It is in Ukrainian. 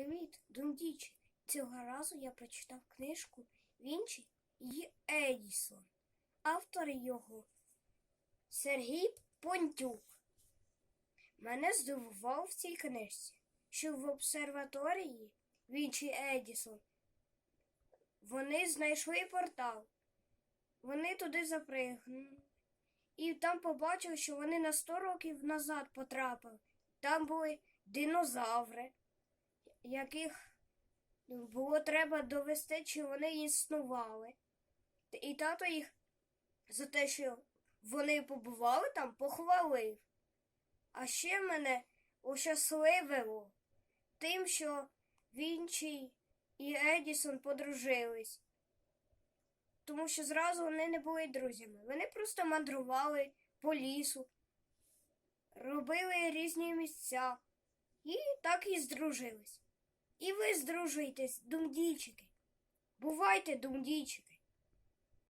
Привіт, Дундічі. Цього разу я прочитав книжку Вінчі і Едісон. Автор його Сергій Понтюк. Мене здивував в цій книжці, що в обсерваторії Вінчі Едісон вони знайшли портал. Вони туди запригнули. І там побачили, що вони на 100 років назад потрапили. Там були динозаври, яких було треба довести, чи вони існували. І тато їх за те, що вони побували там, похвалив. А ще мене ощасливило тим, що Вінчі і Едісон подружились. Тому що зразу вони не були друзями. Вони просто мандрували по лісу, робили різні місця і так і здружились. І ви здружуйтесь, думдійчики. Бувайте, думдійчики.